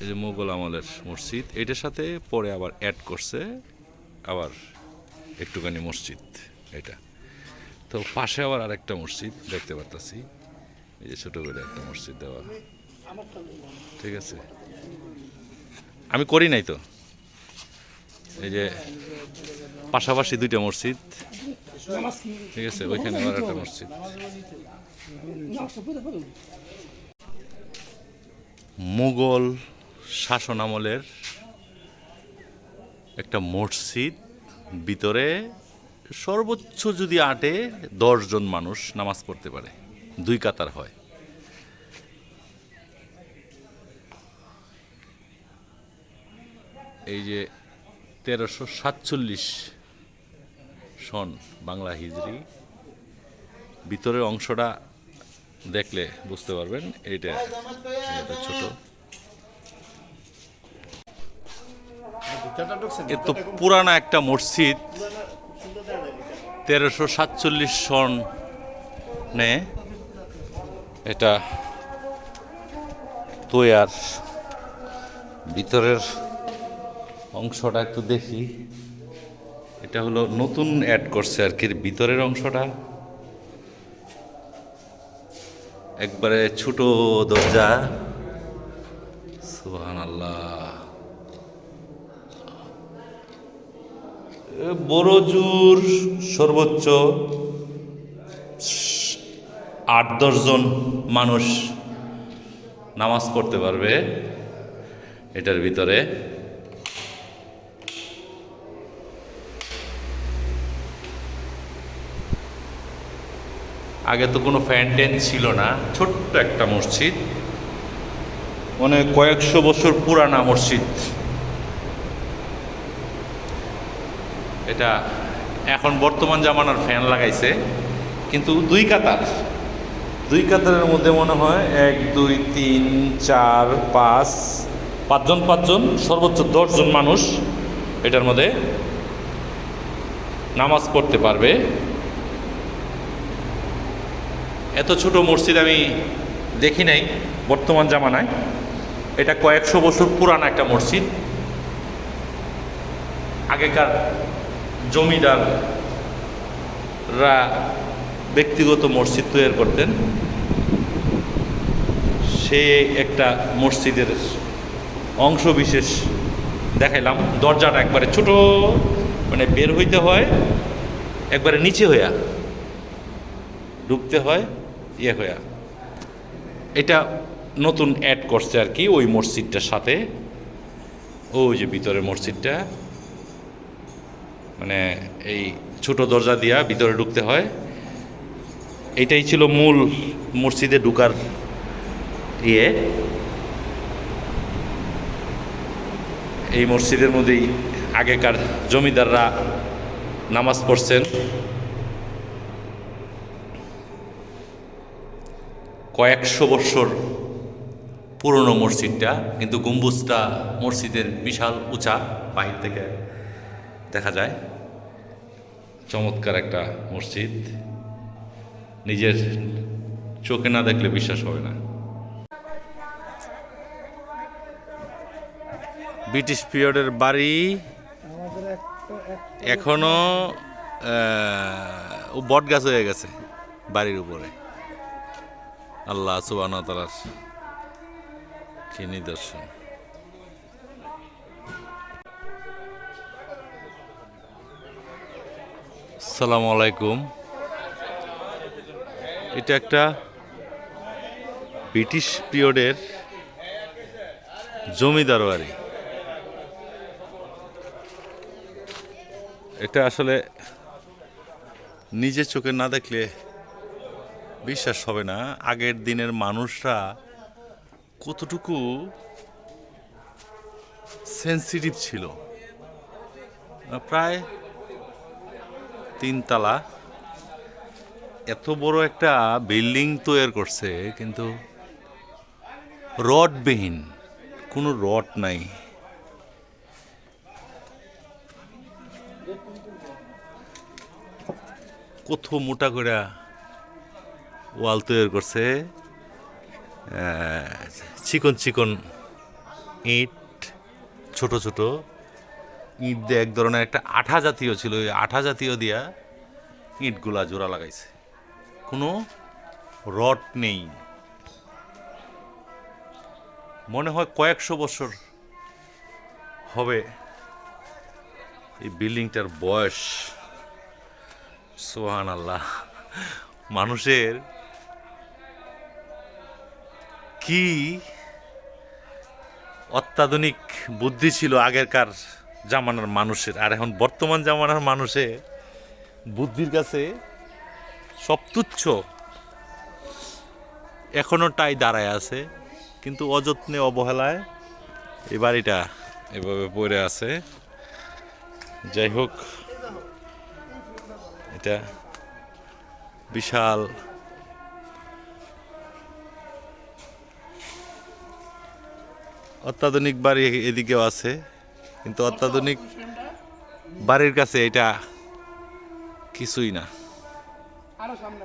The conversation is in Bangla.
এই যে মোগল আমলের মসজিদ, এটার সাথে পরে আবার অ্যাড করছে আবার একটুখানি মসজিদ এটা। তো পাশে আবার আরেকটা মসজিদ দেখতে পারতাছি। এই যে ছোটো করে একটা মসজিদ দেওয়া। ঠিক আছে? আমি করি নাই তো। এই যে পাশাপাশি দুইটা মসজিদ। ঠিক আছে? ওইখানে আবার একটা মসজিদ। মুঘল শাসন আমলের একটা মসজিদ, ভিতরে সর্বোচ্চ যদি আটে জন মানুষ নামাজ পড়তে পারে, দুই কাতার হয়। এই যে তেরোশো সাতচল্লিশ সন বাংলা হিজড়ি ভিতরের অংশটা দেখলে বুঝতে পারবেন এইটা ছোট। এ তো পুরানা একটা মসজিদ তেরোশো সাতচল্লিশ সন নে এটা তৈয়ার। ভিতরের অংশটা একটু দেখি। এটা হলো নতুন অ্যাড করছে আর কি ভিতরের অংশটা। একবারে ছোট দরজা। সুহান আল্লাহ বড় জোর সর্বোচ্চ আট দশজন মানুষ নামাজ পড়তে পারবে। এটার ভিতরে আগে তো কোনো ফ্যান ট্যান ছিল না, ছোট্ট একটা মসজিদ। মানে কয়েকশো বছর পুরানা মসজিদ। এটা এখন বর্তমান জামানার ফ্যান লাগাইছে, কিন্তু দুই কাতার। দুই কাতারের মধ্যে মনে হয় এক, দুই, তিন, চার, পাঁচ, পাঁচজন পাঁচজন, সর্বোচ্চ দশজন মানুষ এটার মধ্যে নামাজ পড়তে পারবে। এত ছোট মসজিদ আমি দেখি নাই বর্তমান জামানায়। এটা কয়েকশো বছর পুরানো একটা মসজিদ। আগেকার জমিদাররা ব্যক্তিগত মসজিদ তৈরি করতেন। সে একটা মসজিদের অংশ বিশেষ দেখাইলাম। দরজাটা একবারে ছোট মানে বের হইতে হয়, একবারে নিচে হইয়া ঢুকতে হয় ইয়ে হইয়া। এটা নতুন অ্যাড করছে আর কি, ওই মসজিদটার সাথে। ওই যে ভিতরে মসজিদটা। মানে এই ছোট দরজা দিয়া ভিতরে ঢুকতে হয়। এটাই ছিল মূল মসজিদে ঢুকার ইয়ে। এই মসজিদের মধ্যেই আগেকার জমিদাররা নামাজ পড়ছেন। কয়েকশো বৎসর পুরনো মসজিদটা, কিন্তু গম্বুজটা মসজিদের বিশাল উঁচা বাহির থেকে দেখা যায়। চমৎকার একটা মসজিদ। নিজের চোখে না দেখলে বিশ্বাস হবে না। ব্রিটিশ পিরিয়ডের বাড়ি এখনও ও বট গাছ হয়ে গেছে বাড়ির উপরে। আল্লাহ সুবান তালার কি নিদর্শন। সালাম আলাইকুম। এটা একটা ব্রিটিশ পিরিয়ডের জমিদার বাড়ি। এটা আসলে নিজের চোখে না দেখলে বিশ্বাস হবে না। আগের দিনের মানুষরা কতটুকু সেন্সিটিভ ছিল। প্রায় তিনতলা। এত বড় একটা বিল্ডিং তৈরি করছে, কিন্তু রডবিহীন, কোনো রড নাই। কত মোটা করে ওয়াল তৈরি করছে। চিকন চিকন ইট, ছোট ছোট। ইট দিয়ে এক ধরনের একটা আঠা জাতীয় ছিল। ওই আঠা জাতীয় দিয়া ইটগুলা জোড়া লাগাইছে। কোনো রড নেই। মনে হয় কয়েকশো বছর হবে এই বিল্ডিংটার বয়স। সোহান আল্লাহ মানুষের কি অত্যাধুনিক বুদ্ধি ছিল আগেরকার জামানার মানুষের। আর এখন বর্তমান জামানার মানুষে বুদ্ধির কাছে সব তুচ্ছ। এখনও টাই দাঁড়ায় আছে, কিন্তু অযত্নে অবহেলায় এই বাড়িটা এভাবে পড়ে আছে। যাই হোক, এটা বিশাল অত্যাধুনিক বাড়ি এদিকেও আছে। কিন্তু অত্যাধুনিক বাড়ির কাছে এটা কিছুই না। আরও সামনে।